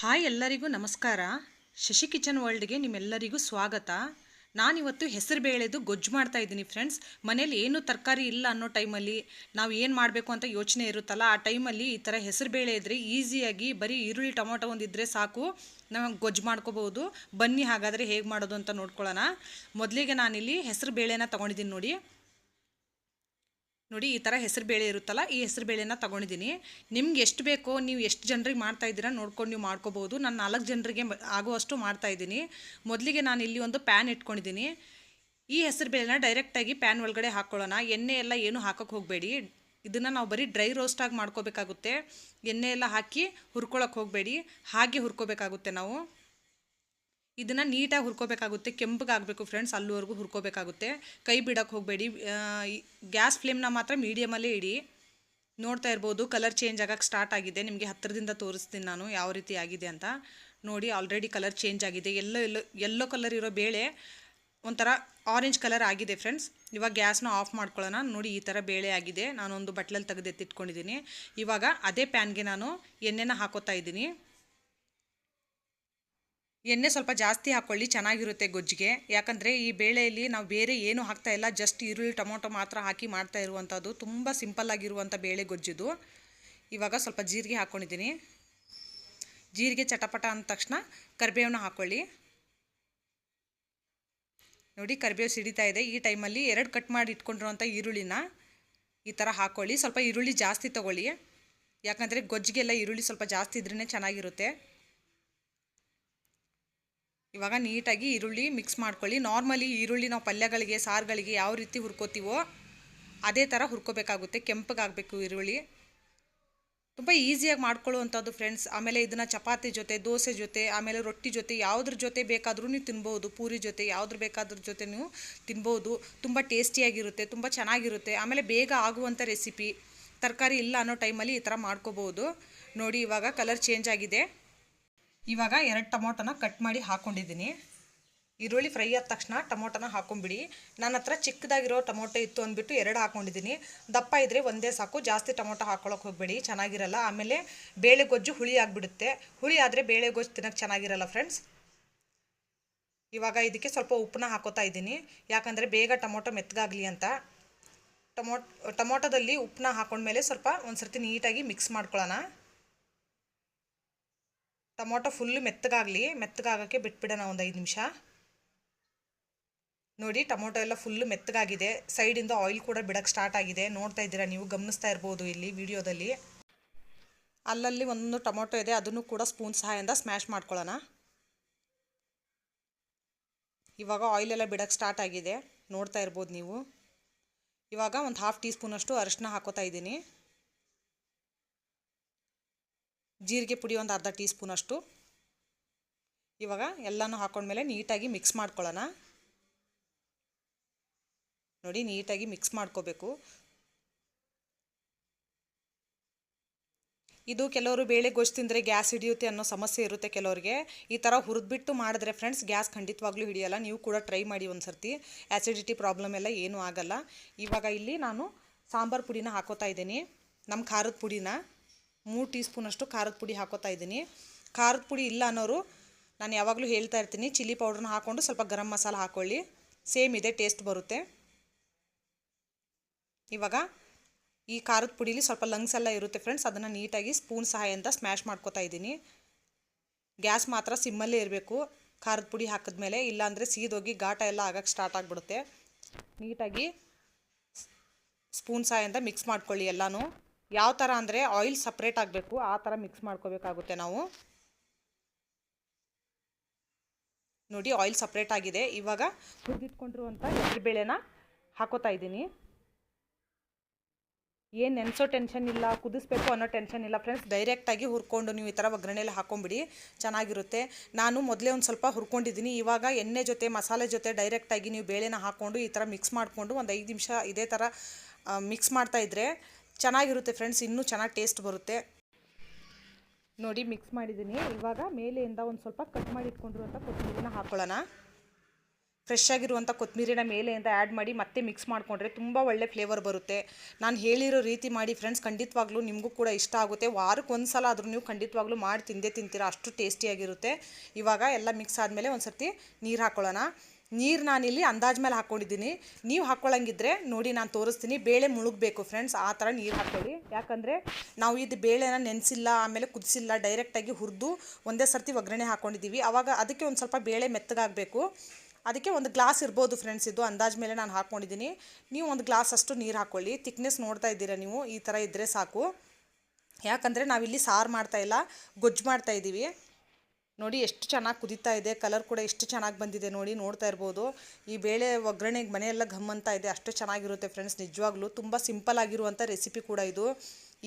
Hi ಎಲ್ಲರಿಗೂ ನಮಸ್ಕಾರ. Shashi kitchen ವರ್ಲ್ಡ್ಗೆ ನಿಮ್ಮೆಲ್ಲರಿಗೂ ಸ್ವಾಗತ. ನಾನಿವತ್ತು ಹೆಸರು ಬೇಳೆದು ಗೊಜ್ಜು ಮಾಡ್ತಾ ಇದ್ದೀನಿ ಫ್ರೆಂಡ್ಸ್. ಮನೇಲಿ ಏನು ತರಕಾರಿ ಇಲ್ಲ ಅನ್ನೋ ಟೈಮಲ್ಲಿ ನಾವು ಏನು ಮಾಡಬೇಕು ಅಂತ ಯೋಚನೆ ಇರುತ್ತಲ್ಲ, ಆ ಟೈಮಲ್ಲಿ ಈ ಥರ ಹೆಸರು ಬೇಳೆ ಇದ್ದರೆ ಈಸಿಯಾಗಿ ಬರೀ ಈರುಳ್ಳಿ, ಟೊಮೊಟೊ ಒಂದಿದ್ರೆ ಸಾಕು. ನಾವು ಗೊಜ್ಜು ಮಾಡ್ಕೋಬೋದು. ಬನ್ನಿ ಹಾಗಾದರೆ ಹೇಗೆ ಮಾಡೋದು ಅಂತ ನೋಡ್ಕೊಳ್ಳೋಣ. ಮೊದಲಿಗೆ ನಾನಿಲ್ಲಿ ಹೆಸರು ಬೇಳೆನ ತೊಗೊಂಡಿದ್ದೀನಿ ನೋಡಿ. ನೋಡಿ, ಈ ಥರ ಹೆಸರು ಬೇಳೆ ಇರುತ್ತಲ್ಲ, ಈ ಹೆಸರು ಬೇಳೆನ ತೊಗೊಂಡಿದ್ದೀನಿ. ನಿಮ್ಗೆ ಎಷ್ಟು ಬೇಕೋ, ನೀವು ಎಷ್ಟು ಜನರಿಗೆ ಮಾಡ್ತಾ ಇದ್ದೀರಾ ನೋಡ್ಕೊಂಡು ನೀವು ಮಾಡ್ಕೋಬೋದು. ನಾನು ನಾಲ್ಕು ಜನರಿಗೆ ಆಗುವಷ್ಟು ಮಾಡ್ತಾ ಇದ್ದೀನಿ. ಮೊದಲಿಗೆ ನಾನು ಇಲ್ಲಿ ಒಂದು ಪ್ಯಾನ್ ಇಟ್ಕೊಂಡಿದ್ದೀನಿ. ಈ ಹೆಸರು ಬೇಳೆನ ಡೈರೆಕ್ಟಾಗಿ ಪ್ಯಾನ್ ಒಳಗಡೆ ಹಾಕ್ಕೊಳ್ಳೋಣ ಎಣ್ಣೆ ಎಲ್ಲ ಏನು ಹಾಕೋಕ್ಕೆ ಹೋಗಬೇಡಿ. ಇದನ್ನು ನಾವು ಬರೀ ಡ್ರೈ ರೋಸ್ಟಾಗಿ ಮಾಡ್ಕೋಬೇಕಾಗುತ್ತೆ. ಎಣ್ಣೆ ಎಲ್ಲ ಹಾಕಿ ಹುರ್ಕೊಳಕ್ಕೆ ಹೋಗಬೇಡಿ. ಹಾಗೆ ಹುರ್ಕೋಬೇಕಾಗುತ್ತೆ ನಾವು. ಇದನ್ನು ನೀಟಾಗಿ ಹುರ್ಕೋಬೇಕಾಗುತ್ತೆ ಕೆಂಪಗಾಗಬೇಕು ಫ್ರೆಂಡ್ಸ್ ಅಲ್ಲಿವರೆಗೂ ಹುರ್ಕೋಬೇಕಾಗುತ್ತೆ. ಕೈ ಬಿಡೋಕ್ಕೆ ಹೋಗಬೇಡಿ. ಗ್ಯಾಸ್ ಫ್ಲೇಮ್ನ ಮಾತ್ರ ಮೀಡಿಯಮಲ್ಲೇ ಇಡಿ. ನೋಡ್ತಾ ಇರ್ಬೋದು ಕಲರ್ ಚೇಂಜ್ ಆಗೋಕ್ಕೆ ಸ್ಟಾರ್ಟ್ ಆಗಿದೆ. ನಿಮಗೆ ಹತ್ತಿರದಿಂದ ತೋರಿಸ್ತೀನಿ ನಾನು ಯಾವ ರೀತಿ ಆಗಿದೆ ಅಂತ. ನೋಡಿ ಆಲ್ರೆಡಿ ಕಲರ್ ಚೇಂಜ್ ಆಗಿದೆ. ಎಲ್ಲೋ ಎಲ್ಲೋ ಎಲ್ಲೋ ಕಲರ್ ಇರೋ ಬೇಳೆ ಒಂಥರ ಆರೆಂಜ್ ಕಲರ್ ಆಗಿದೆ ಫ್ರೆಂಡ್ಸ್ ಇವಾಗ ಗ್ಯಾಸ್ನ ಆಫ್ ಮಾಡ್ಕೊಳ್ಳೋಣ. ನೋಡಿ, ಈ ಥರ ಬೇಳೆ ಆಗಿದೆ. ನಾನೊಂದು ಬಟ್ಲಲ್ಲಿ ತೆಗೆದೆತ್ತಿಟ್ಕೊಂಡಿದ್ದೀನಿ ಇವಾಗ ಅದೇ ಪ್ಯಾನ್ಗೆ ನಾನು ಎಣ್ಣೆನ ಹಾಕೋತಾ ಇದ್ದೀನಿ. ಎಣ್ಣೆ ಸ್ವಲ್ಪ ಜಾಸ್ತಿ ಹಾಕ್ಕೊಳ್ಳಿ ಚೆನ್ನಾಗಿರುತ್ತೆ ಗೊಜ್ಜಿಗೆ. ಯಾಕಂದರೆ ಈ ಬೇಳೆಯಲ್ಲಿ ನಾವು ಬೇರೆ ಏನು ಹಾಕ್ತಾ ಇಲ್ಲ, ಜಸ್ಟ್ ಈರುಳ್ಳಿ, ಟೊಮೊಟೊ ಮಾತ್ರ ಹಾಕಿ ಮಾಡ್ತಾ ಇರುವಂಥದ್ದು. ತುಂಬ ಸಿಂಪಲ್ ಆಗಿರುವಂಥ ಬೇಳೆ ಗೊಜ್ಜಿದು. ಇವಾಗ ಸ್ವಲ್ಪ ಜೀರಿಗೆ ಹಾಕ್ಕೊಂಡಿದ್ದೀನಿ ಜೀರಿಗೆ ಚಟಪಟ ಅಂದ ತಕ್ಷಣ ಕರಿಬೇವನ್ನ ಹಾಕ್ಕೊಳ್ಳಿ ನೋಡಿ, ಕರಿಬೇವು ಸಿಡಿತಾ ಇದೆ. ಈ ಟೈಮಲ್ಲಿ ಎರಡು ಕಟ್ ಮಾಡಿ ಇಟ್ಕೊಂಡಿರುವಂಥ ಈರುಳ್ಳಿನ ಈ ಥರ ಹಾಕ್ಕೊಳ್ಳಿ ಸ್ವಲ್ಪ ಈರುಳ್ಳಿ ಜಾಸ್ತಿ ತೊಗೊಳ್ಳಿ. ಯಾಕಂದರೆ ಗೊಜ್ಜಿಗೆಲ್ಲ ಈರುಳ್ಳಿ ಸ್ವಲ್ಪ ಜಾಸ್ತಿ ಇದ್ರೇ ಚೆನ್ನಾಗಿರುತ್ತೆ. ಇವಾಗ ನೀಟಾಗಿ ಈರುಳ್ಳಿ ಮಿಕ್ಸ್ ಮಾಡ್ಕೊಳ್ಳಿ. ನಾರ್ಮಲಿ ಈರುಳ್ಳಿ ನಾವು ಪಲ್ಯಗಳಿಗೆ, ಸಾರುಗಳಿಗೆ ಯಾವ ರೀತಿ ಹುರ್ಕೋತೀವೋ ಅದೇ ಥರ ಹುರ್ಕೋಬೇಕಾಗುತ್ತೆ. ಕೆಂಪಗಾಗಬೇಕು ಈರುಳ್ಳಿ. ತುಂಬ ಈಸಿಯಾಗಿ ಮಾಡ್ಕೊಳ್ಳುವಂಥದ್ದು ಫ್ರೆಂಡ್ಸ್ ಆಮೇಲೆ ಇದನ್ನು ಚಪಾತಿ ಜೊತೆ, ದೋಸೆ ಜೊತೆ, ಆಮೇಲೆ ರೊಟ್ಟಿ ಜೊತೆ ಯಾವುದ್ರ ಜೊತೆ ಬೇಕಾದರೂ ನೀವು ತಿನ್ಬೋದು. ಪೂರಿ ಜೊತೆ ಯಾವುದ್ರ ಬೇಕಾದ್ರ ಜೊತೆ ನೀವು ತಿನ್ಬೋದು. ತುಂಬ ಟೇಸ್ಟಿಯಾಗಿರುತ್ತೆ ತುಂಬ ಚೆನ್ನಾಗಿರುತ್ತೆ. ಆಮೇಲೆ ಬೇಗ ಆಗುವಂಥ ರೆಸಿಪಿ ತರಕಾರಿ ಇಲ್ಲ ಅನ್ನೋ ಟೈಮಲ್ಲಿ ಈ ಥರ ಮಾಡ್ಕೋಬೋದು. ನೋಡಿ ಇವಾಗ ಕಲರ್ ಚೇಂಜ್ ಆಗಿದೆ. ಇವಾಗ ಎರಡು ಟೊಮೊಟೊನ ಕಟ್ ಮಾಡಿ ಹಾಕ್ಕೊಂಡಿದ್ದೀನಿ ಈರುಳ್ಳಿ ಫ್ರೈ ಆದ ತಕ್ಷಣ ಟೊಮೊಟೊನ ಹಾಕೊಂಬಿಡಿ. ನನ್ನ ಹತ್ರ ಚಿಕ್ಕದಾಗಿರೋ ಟೊಮೊಟೊ ಇತ್ತು ಅಂದ್ಬಿಟ್ಟು ಎರಡು ಹಾಕೊಂಡಿದ್ದೀನಿ. ದಪ್ಪ ಇದ್ದರೆ ಒಂದೇ ಸಾಕು, ಜಾಸ್ತಿ ಟೊಮೊಟೊ ಹಾಕ್ಕೊಳಕ್ಕೆ ಹೋಗಬೇಡಿ, ಚೆನ್ನಾಗಿರಲ್ಲ. ಆಮೇಲೆ ಬೇಳೆ ಗೊಜ್ಜು ಹುಳಿ ಆಗಿಬಿಡುತ್ತೆ. ಹುಳಿ ಆದರೆ ಬೇಳೆ ಗೊಜ್ಜು ತಿನ್ನೋಕ್ಕೆ ಚೆನ್ನಾಗಿರಲ್ಲ ಫ್ರೆಂಡ್ಸ್ ಇವಾಗ ಇದಕ್ಕೆ ಸ್ವಲ್ಪ ಉಪ್ಪನ್ನ ಹಾಕೋತಾ ಇದ್ದೀನಿ. ಯಾಕಂದರೆ ಬೇಗ ಟೊಮೊಟೊ ಮೆತ್ತಗಾಗಲಿ ಅಂತ. ಟೊಮೊ, ಟೊಮೊಟೊದಲ್ಲಿ ಉಪ್ಪನ್ನ ಹಾಕೊಂಡ್ಮೇಲೆ ಸ್ವಲ್ಪ ಒಂದು ಸರ್ತಿ ನೀಟಾಗಿ ಮಿಕ್ಸ್ ಮಾಡ್ಕೊಳ್ಳೋಣ. ಟೊಮೊಟೊ ಫುಲ್ಲು ಮೆತ್ತಗಾಗಲಿ, ಮೆತ್ತಗಾಗೋಕ್ಕೆ ಬಿಟ್ಬಿಡೋಣ ಒಂದು ಐದು ನಿಮಿಷ. ನೋಡಿ, ಟೊಮೊಟೊ ಎಲ್ಲ ಫುಲ್ಲು ಮೆತ್ತಗಾಗಿದೆ. ಸೈಡಿಂದ ಆಯಿಲ್ ಕೂಡ ಬಿಡೋಕ್ಕೆ ಸ್ಟಾರ್ಟ್ ಆಗಿದೆ. ನೋಡ್ತಾ ಇದ್ದೀರಾ ನೀವು, ಗಮನಿಸ್ತಾ ಇರ್ಬೋದು ಇಲ್ಲಿ ವಿಡಿಯೋದಲ್ಲಿ. ಅಲ್ಲಲ್ಲಿ ಒಂದೊಂದು ಟೊಮೊಟೊ ಇದೆ, ಅದನ್ನು ಕೂಡ ಸ್ಪೂನ್ ಸಹಾಯದಿಂದ ಸ್ಮ್ಯಾಶ್ ಮಾಡ್ಕೊಳ್ಳೋಣ. ಇವಾಗ ಆಯಿಲ್ ಎಲ್ಲ ಬಿಡೋಕ್ಕೆ ಸ್ಟಾರ್ಟ್ ಆಗಿದೆ. ನೋಡ್ತಾ ಇರ್ಬೋದು ನೀವು. ಇವಾಗ ಒಂದು ಹಾಫ್ ಟೀ ಸ್ಪೂನಷ್ಟು ಅರಿಶಿನ ಹಾಕೋತಾ ಇದ್ದೀನಿ. ಜೀರಿಗೆ ಪುಡಿ ಒಂದು ಅರ್ಧ ಟೀ ಸ್ಪೂನಷ್ಟು ಇವಾಗ ಎಲ್ಲನೂ ಹಾಕೊಂಡ್ಮೇಲೆ ನೀಟಾಗಿ ಮಿಕ್ಸ್ ಮಾಡ್ಕೊಳ್ಳೋಣ. ನೋಡಿ ನೀಟಾಗಿ ಮಿಕ್ಸ್ ಮಾಡ್ಕೋಬೇಕು. ಇದು ಕೆಲವರು ಬೇಳೆ ಗೊಜ್ಜು ತಿಂದರೆ ಗ್ಯಾಸ್ ಹಿಡಿಯುತ್ತೆ ಅನ್ನೋ ಸಮಸ್ಯೆ ಇರುತ್ತೆ ಕೆಲವರಿಗೆ. ಈ ಥರ ಹುರಿದ್ಬಿಟ್ಟು ಮಾಡಿದ್ರೆ ಫ್ರೆಂಡ್ಸ್ ಗ್ಯಾಸ್ ಖಂಡಿತವಾಗ್ಲೂ ಹಿಡಿಯಲ್ಲ. ನೀವು ಕೂಡ ಟ್ರೈ ಮಾಡಿ ಒಂದು ಸರ್ತಿ ಆ್ಯಸಿಡಿಟಿ ಪ್ರಾಬ್ಲಮ್ ಎಲ್ಲ ಏನೂ ಆಗಲ್ಲ. ಇವಾಗ ಇಲ್ಲಿ ನಾನು ಸಾಂಬಾರು ಪುಡಿನ ಹಾಕೋತಾ ಇದ್ದೀನಿ. ನಮ್ಮ ಖಾರದ ಪುಡಿನ. ಮೂರು ಟೀ ಸ್ಪೂನಷ್ಟು ಖಾರದ ಪುಡಿ ಹಾಕೋತಾ ಇದ್ದೀನಿ. ಖಾರದ ಪುಡಿ ಇಲ್ಲ ಅನ್ನೋರು ನಾನು ಯಾವಾಗಲೂ ಹೇಳ್ತಾ ಇರ್ತೀನಿ, ಚಿಲ್ಲಿ ಪೌಡ್ರನ್ನ ಹಾಕ್ಕೊಂಡು ಸ್ವಲ್ಪ ಗರಂ ಮಸಾಲ ಹಾಕ್ಕೊಳ್ಳಿ ಸೇಮ್ ಇದೆ ಟೇಸ್ಟ್ ಬರುತ್ತೆ. ಇವಾಗ ಈ ಖಾರದ ಪುಡಿಲಿ ಸ್ವಲ್ಪ ಲಂಗ್ಸ್ ಎಲ್ಲ ಇರುತ್ತೆ ಫ್ರೆಂಡ್ಸ್, ಅದನ್ನು ನೀಟಾಗಿ ಸ್ಪೂನ್ ಸಹಾಯದಿಂದ ಸ್ಮ್ಯಾಶ್ ಮಾಡ್ಕೋತಾ ಇದ್ದೀನಿ. ಗ್ಯಾಸ್ ಮಾತ್ರ ಸಿಮ್ಮಲ್ಲೇ ಇರಬೇಕು. ಖಾರದ ಪುಡಿ ಹಾಕಿದ್ಮೇಲೆ ಇಲ್ಲಾಂದರೆ ಸೀದೋಗಿ ಘಾಟ ಎಲ್ಲ ಆಗಕ್ಕೆ ಸ್ಟಾರ್ಟ್ ಆಗಿಬಿಡುತ್ತೆ. ನೀಟಾಗಿ ಸ್ಪೂನ್ ಸಹಾಯದಿಂದ ಮಿಕ್ಸ್ ಮಾಡ್ಕೊಳ್ಳಿ ಎಲ್ಲನೂ. ಯಾವ ಥರ ಅಂದರೆ ಆಯಿಲ್ ಸಪ್ರೇಟ್ ಆಗಬೇಕು, ಆ ಥರ ಮಿಕ್ಸ್ ಮಾಡ್ಕೋಬೇಕಾಗುತ್ತೆ ನಾವು. ನೋಡಿ ಆಯಿಲ್ ಸಪ್ರೇಟ್ ಆಗಿದೆ. ಇವಾಗ ಹುರಿದಿಟ್ಕೊಂಡಿರುವಂಥ ಹೆಸರುಬೇಳೆನ ಹಾಕೋತಾ ಇದ್ದೀನಿ. ಏನು ನೆನೆಸೋ ಟೆನ್ಷನ್ ಇಲ್ಲ, ಕುದಿಸ್ಬೇಕು ಅನ್ನೋ ಟೆನ್ಷನ್ ಇಲ್ಲ ಫ್ರೆಂಡ್ಸ್ ಡೈರೆಕ್ಟಾಗಿ ಹುರ್ಕೊಂಡು ನೀವು ಈ ಥರ ಒಗ್ಗರಣೆಯಲ್ಲಿ ಹಾಕೊಂಬಿಡಿ, ಚೆನ್ನಾಗಿರುತ್ತೆ. ನಾನು ಮೊದಲೇ ಒಂದು ಸ್ವಲ್ಪ ಹುರ್ಕೊಂಡಿದ್ದೀನಿ. ಇವಾಗ ಎಣ್ಣೆ ಜೊತೆ, ಮಸಾಲೆ ಜೊತೆ ಡೈರೆಕ್ಟಾಗಿ ನೀವು ಬೇಳೆನ ಹಾಕ್ಕೊಂಡು ಈ ಥರ ಮಿಕ್ಸ್ ಮಾಡಿಕೊಂಡು ಒಂದು ಐದು ನಿಮಿಷ ಇದೇ ಥರ ಮಿಕ್ಸ್ ಮಾಡ್ತಾಯಿದ್ರೆ ಚೆನ್ನಾಗಿರುತ್ತೆ ಫ್ರೆಂಡ್ಸ್ ಇನ್ನೂ ಚೆನ್ನಾಗಿ ಟೇಸ್ಟ್ ಬರುತ್ತೆ. ನೋಡಿ ಮಿಕ್ಸ್ ಮಾಡಿದ್ದೀನಿ. ಇವಾಗ ಮೇಲೆಯಿಂದ ಒಂದು ಸ್ವಲ್ಪ ಕಟ್ ಮಾಡಿ ಇಟ್ಕೊಂಡಿರುವಂಥ ಕೊತ್ತಂಬರಿನ ಹಾಕೊಳ್ಳೋಣ. ಫ್ರೆಶ್ ಆಗಿರುವಂಥ ಕೊತ್ತಂಬರಿನ ಮೇಲೆಯಿಂದ ಆ್ಯಡ್ ಮಾಡಿ ಮತ್ತೆ ಮಿಕ್ಸ್ ಮಾಡಿಕೊಂಡ್ರೆ ತುಂಬ ಒಳ್ಳೆ ಫ್ಲೇವರ್ ಬರುತ್ತೆ. ನಾನು ಹೇಳಿರೋ ರೀತಿ ಮಾಡಿ ಫ್ರೆಂಡ್ಸ್ ಖಂಡಿತವಾಗ್ಲೂ ನಿಮಗೂ ಕೂಡ ಇಷ್ಟ ಆಗುತ್ತೆ. ವಾರಕ್ಕೆ ಒಂದು ಸಲ ಆದರೂ ನೀವು ಖಂಡಿತವಾಗ್ಲೂ ಮಾಡಿ ತಿಂದೇ ತಿಂತೀರಾ, ಅಷ್ಟು ಟೇಸ್ಟಿಯಾಗಿರುತ್ತೆ ಇವಾಗ ಎಲ್ಲ ಮಿಕ್ಸ್ ಆದಮೇಲೆ ಒಂದು ಸರ್ತಿ ನೀರು ಹಾಕ್ಕೊಳ್ಳೋಣ ನೀರು ನಾನಿಲ್ಲಿ ಅಂದಾಜು ಮೇಲೆ ಹಾಕ್ಕೊಂಡಿದ್ದೀನಿ ನೀವು ಹಾಕ್ಕೊಳ್ಳಂಗಿದ್ರೆ ನೋಡಿ ನಾನು ತೋರಿಸ್ತೀನಿ. ಬೇಳೆ ಮುಳುಗಬೇಕು ಫ್ರೆಂಡ್ಸ್ ಆ ಥರ ನೀರು ಹಾಕ್ಕೊಳ್ಳಿ ಯಾಕಂದರೆ ನಾವು ಇದು ಬೇಳೆನ ನೆನೆಸಿಲ್ಲ, ಆಮೇಲೆ ಕುದಿಸಿಲ್ಲ ಡೈರೆಕ್ಟಾಗಿ ಹುರಿದು ಒಂದೇ ಸರ್ತಿ ಒಗ್ಗರಣೆ ಹಾಕ್ಕೊಂಡಿದ್ದೀವಿ ಆವಾಗ ಅದಕ್ಕೆ ಒಂದು ಸ್ವಲ್ಪ ಬೇಳೆ ಮೆತ್ತಗಾಗಬೇಕು. ಅದಕ್ಕೆ ಒಂದು ಗ್ಲಾಸ್ ಇರ್ಬೋದು ಫ್ರೆಂಡ್ಸ್ ಇದು ಅಂದಾಜು ಮೇಲೆ ನಾನು ಹಾಕ್ಕೊಂಡಿದ್ದೀನಿ ನೀವು ಒಂದು ಗ್ಲಾಸ್ ಅಷ್ಟು ನೀರು ಹಾಕ್ಕೊಳ್ಳಿ ತಿಕ್ನೆಸ್ ನೋಡ್ತಾ ಇದ್ದೀರಾ ನೀವು, ಈ ಥರ ಇದ್ದರೆ ಸಾಕು. ಯಾಕಂದರೆ ನಾವಿಲ್ಲಿ ಸಾರು ಮಾಡ್ತಾ ಇಲ್ಲ, ಗೊಜ್ಜು ಮಾಡ್ತಾ ಇದ್ದೀವಿ ನೋಡಿ ಎಷ್ಟು ಚೆನ್ನಾಗಿ ಕುದೀತಾ ಇದೆ ಕಲರ್ ಕೂಡ ಎಷ್ಟು ಚೆನ್ನಾಗಿ ಬಂದಿದೆ ನೋಡಿ ನೋಡ್ತಾ ಇರ್ಬೋದು. ಈ ಬೇಳೆ ಒಗ್ಗರಣೆಗೆ ಮನೆಯೆಲ್ಲ ಘಮ್ ಅಂತ ಇದೆ, ಅಷ್ಟು ಚೆನ್ನಾಗಿರುತ್ತೆ ಫ್ರೆಂಡ್ಸ್ ನಿಜವಾಗ್ಲೂ. ತುಂಬ ಸಿಂಪಲ್ ಆಗಿರುವಂಥ ರೆಸಿಪಿ ಕೂಡ ಇದು.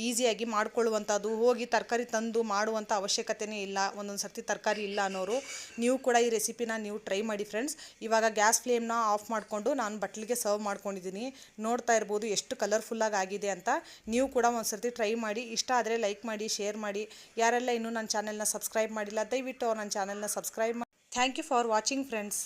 ಈಸಿಯಾಗಿ ಮಾಡ್ಕೊಳ್ಳುವಂಥದ್ದು, ಹೋಗಿ ತರಕಾರಿ ತಂದು ಮಾಡುವಂಥ ಅವಶ್ಯಕತೆಯೇ ಇಲ್ಲ. ಒಂದೊಂದು ಸರ್ತಿ ತರಕಾರಿ ಇಲ್ಲ ಅನ್ನೋರು, ನೀವು ಕೂಡ ಈ ರೆಸಿಪಿನ ನೀವು ಟ್ರೈ ಮಾಡಿ ಫ್ರೆಂಡ್ಸ್ ಇವಾಗ ಗ್ಯಾಸ್ ಫ್ಲೇಮ್ನ ಆಫ್ ಮಾಡಿಕೊಂಡು ನಾನು ಬಟ್ಲಿಗೆ ಸರ್ವ್ ಮಾಡ್ಕೊಂಡಿದ್ದೀನಿ ನೋಡ್ತಾ ಇರ್ಬೋದು ಎಷ್ಟು ಕಲರ್ಫುಲ್ಲಾಗಿ ಆಗಿದೆ ಅಂತ. ನೀವು ಕೂಡ ಒಂದು ಸರ್ತಿ ಟ್ರೈ ಮಾಡಿ. ಇಷ್ಟ ಆದರೆ ಲೈಕ್ ಮಾಡಿ ಶೇರ್ ಮಾಡಿ. ಯಾರೆಲ್ಲ ಇನ್ನೂ ನನ್ನ ಚಾನೆಲ್ನ ಸಬ್ಸ್ಕ್ರೈಬ್ ಮಾಡಿಲ್ಲ, ದಯವಿಟ್ಟು ನನ್ನ ಚಾನೆಲ್ನ ಸಬ್ಸ್ಕ್ರೈಬ್ ಮಾಡಿ thank you for watching friends